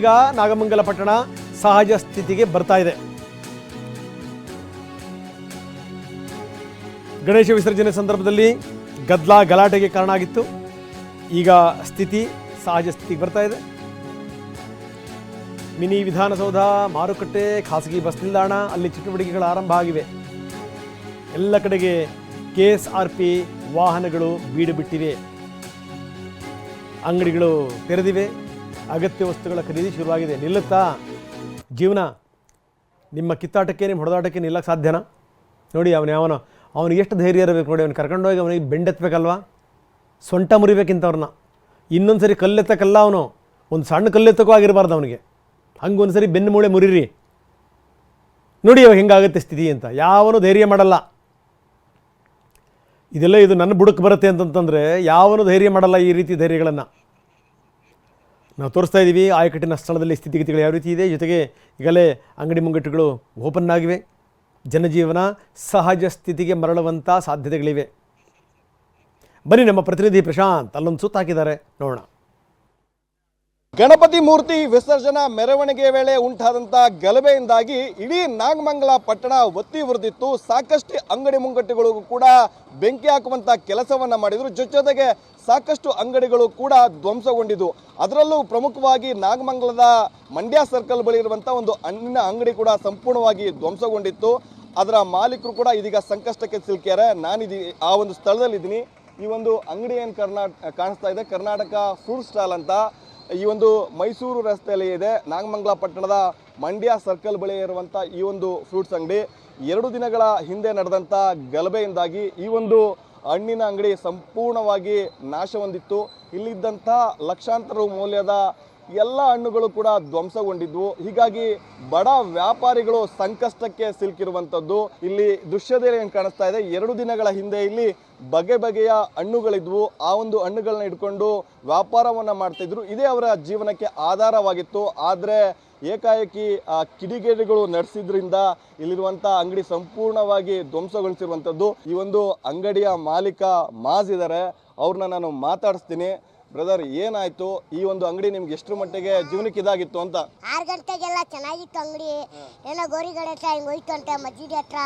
ಈಗ ನಾಗಮಂಗಲ ಪಟ್ಟಣ ಸಹಜ ಸ್ಥಿತಿಗೆ ಬರ್ತಾ ಇದೆ. ಗಣೇಶ ವಿಸರ್ಜನೆ ಸಂದರ್ಭದಲ್ಲಿ ಗದ್ದಲ ಗಲಾಟೆಗೆ ಕಾರಣ ಆಗಿತ್ತು. ಈಗ ಸ್ಥಿತಿ ಸಹಜ ಸ್ಥಿತಿಗೆ ಬರ್ತಾ ಇದೆ. ಮಿನಿ ವಿಧಾನಸೌಧ, ಮಾರುಕಟ್ಟೆ, ಖಾಸಗಿ ಬಸ್ ನಿಲ್ದಾಣ, ಅಲ್ಲಿ ಚಟುವಟಿಕೆಗಳು ಆರಂಭ ಆಗಿವೆ. ಎಲ್ಲ ಕಡೆಗೆ ಕೆ ಆರ್ ಪಿ ವಾಹನಗಳು ಬೀಡು ಬಿಟ್ಟಿವೆ. ಅಂಗಡಿಗಳು ತೆರೆದಿವೆ. ಅಗತ್ಯ ವಸ್ತುಗಳ ಖರೀದಿ ಶುರುವಾಗಿದೆ. ನಿಲ್ಲುತ್ತಾ? ಜೀವನ ನಿಮ್ಮ ಕಿತ್ತಾಟಕ್ಕೆ ನಿಮ್ಮ ಹೊಡೆದಾಟಕ್ಕೆ ನಿಲ್ಲಕ್ಕೆ ಸಾಧ್ಯನಾ? ನೋಡಿ, ಅವನು ಯಾವನ, ಅವನಿಗೆ ಎಷ್ಟು ಧೈರ್ಯ ಇರಬೇಕು ನೋಡಿ, ಅವ್ನು ಕರ್ಕೊಂಡೋಗಿ ಅವನಿಗೆ ಬೆಂಡೆತ್ತಬೇಕಲ್ವ ಸೊಂಟ ಮುರಿಬೇಕಿಂತವ್ರನ್ನ. ಇನ್ನೊಂದು ಸರಿ ಕಲ್ಲೆತ್ತಕ್ಕಲ್ಲ ಅವನು. ಒಂದು ಸಣ್ಣ ಕಲ್ಲೆತ್ತಕ್ಕೂ ಆಗಿರಬಾರ್ದು ಅವನಿಗೆ. ಹಂಗೆ ಒಂದು ಸರಿ ಬೆನ್ನು ಮೂಳೆ ಮುರಿರಿ. ನೋಡಿ ಅವಾಗ ಹೆಂಗಾಗುತ್ತೆ ಸ್ಥಿತಿ ಅಂತ. ಯಾವನು ಧೈರ್ಯ ಮಾಡಲ್ಲ. ಇದೆಲ್ಲ ಇದು ನನ್ನ ಬುಡಕ್ಕೆ ಬರುತ್ತೆ ಅಂತಂತಂದರೆ, ಯಾವನು ಧೈರ್ಯ ಮಾಡಲ್ಲ ಈ ರೀತಿ ಧೈರ್ಯಗಳನ್ನು. ನಾವು ತೋರಿಸ್ತಾ ಇದ್ದೀವಿ, ಆಯಕಟ್ಟಿನ ಸ್ಥಳದಲ್ಲಿ ಸ್ಥಿತಿಗತಿಗಳು ಯಾವ ರೀತಿ ಇದೆ. ಜೊತೆಗೆ ಈಗಲೇ ಅಂಗಡಿ ಮುಂಗಟ್ಟುಗಳು ಓಪನ್ ಆಗಿವೆ. ಜನಜೀವನ ಸಹಜ ಸ್ಥಿತಿಗೆ ಮರಳುವಂಥ ಸಾಧ್ಯತೆಗಳಿವೆ. ಬನ್ನಿ ನಮ್ಮ ಪ್ರತಿನಿಧಿ ಪ್ರಶಾಂತ್ ಅಲ್ಲೊಂದು ಸುತ್ತಾಕಿದ್ದಾರೆ ನೋಡೋಣ. ಗಣಪತಿ ಮೂರ್ತಿ ವಿಸರ್ಜನಾ ಮೆರವಣಿಗೆ ವೇಳೆ ಉಂಟಾದಂಥ ಗಲಭೆಯಿಂದಾಗಿ ಇಡೀ ನಾಗಮಂಗಲ ಪಟ್ಟಣ ಒತ್ತಿ ಉರಿದಿತ್ತು. ಸಾಕಷ್ಟು ಅಂಗಡಿ ಮುಂಗಟ್ಟುಗಳಿಗೂ ಕೂಡ ಬೆಂಕಿ ಹಾಕುವಂತ ಕೆಲಸವನ್ನ ಮಾಡಿದ್ರು. ಜೊತೆ ಜೊತೆಗೆ ಸಾಕಷ್ಟು ಅಂಗಡಿಗಳು ಕೂಡ ಧ್ವಂಸಗೊಂಡಿದ್ದು. ಅದರಲ್ಲೂ ಪ್ರಮುಖವಾಗಿ ನಾಗಮಂಗಲದ ಮಂಡ್ಯ ಸರ್ಕಲ್ ಬಳಿ ಇರುವಂತ ಒಂದು ಹಣ್ಣಿನ ಅಂಗಡಿ ಕೂಡ ಸಂಪೂರ್ಣವಾಗಿ ಧ್ವಂಸಗೊಂಡಿತ್ತು. ಅದರ ಮಾಲೀಕರು ಕೂಡ ಇದೀಗ ಸಂಕಷ್ಟಕ್ಕೆ ಸಿಲುಕ್ಯಾರೆ. ನಾನಿದ್ದೀನಿ ಆ ಒಂದು ಸ್ಥಳದಲ್ಲಿದ್ದೀನಿ. ಈ ಒಂದು ಅಂಗಡಿ ಏನು ಕರ್ನಾಟಕ ಕಾಣಿಸ್ತಾ ಇದೆ. ಕರ್ನಾಟಕ ಫ್ರೂಟ್ ಸ್ಟಾಲ್ ಅಂತ. ಈ ಒಂದು ಮೈಸೂರು ರಸ್ತೆಯಲ್ಲಿ ಇದೆ. ನಾಗಮಂಗಲ ಪಟ್ಟಣದ ಮಂಡ್ಯ ಸರ್ಕಲ್ ಬಳಿ ಇರುವಂಥ ಈ ಒಂದು ಫ್ರೂಟ್ಸ್ ಅಂಗಡಿ. ಎರಡು ದಿನಗಳ ಹಿಂದೆ ನಡೆದಂಥ ಗಲಭೆಯಿಂದಾಗಿ ಈ ಒಂದು ಹಣ್ಣಿನ ಅಂಗಡಿ ಸಂಪೂರ್ಣವಾಗಿ ನಾಶ ಹೊಂದಿತ್ತು. ಇಲ್ಲಿದ್ದಂಥ ಲಕ್ಷಾಂತರ ಮೌಲ್ಯದ ಎಲ್ಲ ಹಣ್ಣುಗಳು ಕೂಡ ಧ್ವಂಸಗೊಂಡಿದ್ವು. ಹೀಗಾಗಿ ಬಡ ವ್ಯಾಪಾರಿಗಳು ಸಂಕಷ್ಟಕ್ಕೆ ಸಿಲುಕಿರುವಂಥದ್ದು. ಇಲ್ಲಿ ದೃಶ್ಯದಲ್ಲಿ ಏನು ಕಾಣಿಸ್ತಾ ಇದೆ? ಎರಡು ದಿನಗಳ ಹಿಂದೆ ಇಲ್ಲಿ ಬಗೆ ಬಗೆಯ ಹಣ್ಣುಗಳಿದ್ವು. ಆ ಒಂದು ಹಣ್ಣುಗಳನ್ನ ಇಟ್ಕೊಂಡು ವ್ಯಾಪಾರವನ್ನ ಮಾಡ್ತಿದ್ರು. ಇದೇ ಅವರ ಜೀವನಕ್ಕೆ ಆಧಾರವಾಗಿತ್ತು. ಆದರೆ ಏಕಾಏಕಿ, ಆ, ಕಿಡಿಗೇಡಿಗಳು ನಡೆಸಿದ್ರಿಂದ ಇಲ್ಲಿರುವಂಥ ಅಂಗಡಿ ಸಂಪೂರ್ಣವಾಗಿ ಧ್ವಂಸಗೊಳಿಸಿರುವಂಥದ್ದು. ಈ ಒಂದು ಅಂಗಡಿಯ ಮಾಲೀಕ ಮಾಜ್ ಇದ್ದಾರೆ ಅವ್ರನ್ನ ನಾನು ಮಾತಾಡಿಸ್ತೀನಿ. ಬ್ರದರ್ ಏನಾಯ್ತು? ಈ ಒಂದು ಅಂಗಡಿ ನಿಮ್ಗೆ ಎಷ್ಟು ಮಟ್ಟಿಗೆ ಜೀವನಕ್ಕೆ ಇದಾಗಿತ್ತು ಅಂತ? ಆರು ಗಂಟೆಗೆಲ್ಲ ಚೆನ್ನಾಗಿತ್ತು ಅಂಗಡಿ. ಏನೋ ಗೋರಿ ಗಣೇಶ ಹಿಂಗೆ ಹೋಯ್ತು ಅಂತ ಮಜ್ಜಿಗೆ ಹತ್ರ.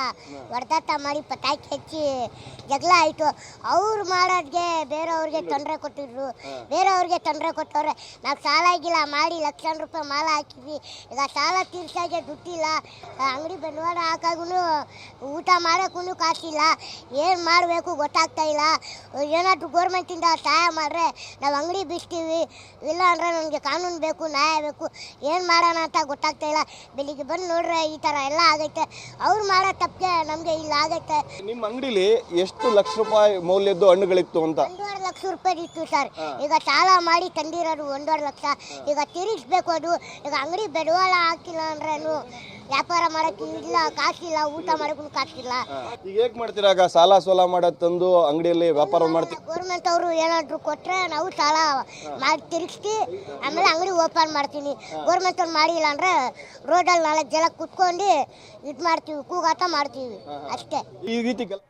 ಹೊಡೆದಾಟ ಮಾಡಿ ಪಟಾಕಿ ಹಚ್ಚಿ ಜಗಳ ಆಯಿತು. ಅವ್ರು ಮಾಡೋದ್ಗೆ ಬೇರೆಯವ್ರಿಗೆ ತೊಂದರೆ ಕೊಟ್ಟಿದ್ರು. ಬೇರೆಯವ್ರಿಗೆ ತೊಂದರೆ ಕೊಟ್ಟವ್ರೆ. ನಾವು ಸಾಲ ಆಗಿಲ್ಲ ಮಾಡಿ ಲಕ್ಷ ರೂಪಾಯಿ ಮಾಲ ಹಾಕಿದ್ವಿ. ಈಗ ಸಾಲ ತೀರ್ಸಾಗೆ ದುಡ್ಡಿಲ್ಲ. ಅಂಗಡಿ ಬಂಡವಾಳ ಹಾಕಾಗೂ ಊಟ ಮಾಡೋಕ್ಕೂ ಕಾಸಿಲ್ಲ. ಏನು ಮಾಡಬೇಕು ಗೊತ್ತಾಗ್ತಾ ಇಲ್ಲ. ಏನಾದರೂ ಗೌರ್ಮೆಂಟಿಂದ ಸಹಾಯ ಮಾಡ್ರೆ ನಾವು ಅಂಗಡಿ ಬಿಡ್ತೀವಿ. ಇಲ್ಲ ಅಂದರೆ ನನಗೆ ಕಾನೂನು ಬೇಕು ನ್ಯಾಯ ಬೇಕು. ಏನು ಮಾಡೋಣ ಅಂತ ಗೊತ್ತಾಗ್ತಾ ಇಲ್ಲ. ಬೆಳಿಗ್ಗೆ ಬಂದು ನೋಡ್ರೆ ಈ ಥರ ಎಲ್ಲ ಆಗೈತೆ. ಅವ್ರು ಮಾಡೋ ತಪ್ಪಿಗೆ ನಮಗೆ ಇಲ್ಲ ಆಗೈತೆ. ನಿಮ್ಮ ಅಂಗಡಿಲಿ ಎಷ್ಟು ಲಕ್ಷ ರೂಪಾಯಿ ಮೌಲ್ಯದ್ದು ಹಣ್ಣುಗಳಿತ್ತು ಅಂತ? ಒಂದೂವರೆ ಲಕ್ಷ ರೂಪಾಯಿ ಇತ್ತು ಸರ್. ಈಗ ಸಾಲ ಮಾಡಿ ತಂದಿರೋದು ಒಂದೂವರೆ ಲಕ್ಷ. ಈಗ ತಿರುಗಿಸ್ಬೇಕು ಅದು. ಈಗ ಅಂಗಡಿ ಬೆಡವಾಳ ಹಾಕಿಲ್ಲ ಅಂದ್ರೇನು ವ್ಯಾಪಾರ ಮಾಡಕ್ಕೆ ಇಲ್ಲ ಕಾಸಿಲ್ಲ ಊಟ ಮಾಡಕ್ಕೂ ಕಾಸಿಲ್ಲ ಈಗ ಹೇಗೆ ಮಾಡ್ತೀರಾಗ ಸಾಲ ಸೋಲ ಮಾಡೋದು ತಂದು ಅಂಗಡಿಯಲ್ಲಿ ವ್ಯಾಪಾರ ಮಾಡ್ತೀವಿ ಗೌರ್ಮೆಂಟ್ ಅವರು ಏನಾದರೂ ಕೊಟ್ರೆ ನಾವು ಸಾಲ ಮಾಡಿ ತಿರುಗಿಸಿ ಆಮೇಲೆ ಅಂಗಡಿ ಓಪನ್ ಮಾಡ್ತೀನಿ. ಗೌರ್ಮೆಂಟ್ ಅವ್ರು ಮಾಡಿಲ್ಲ ಅಂದ್ರೆ ರೋಡಲ್ಲಿ ನಾಲ್ಕು ಜನ ಕುತ್ಕೊಂಡು ಇದು ಮಾಡ್ತೀವಿ ಕೂಗಾಟ ಮಾಡ್ತೀವಿ ಅಷ್ಟೇ. ಈ ರೀತಿ ಕೆಲ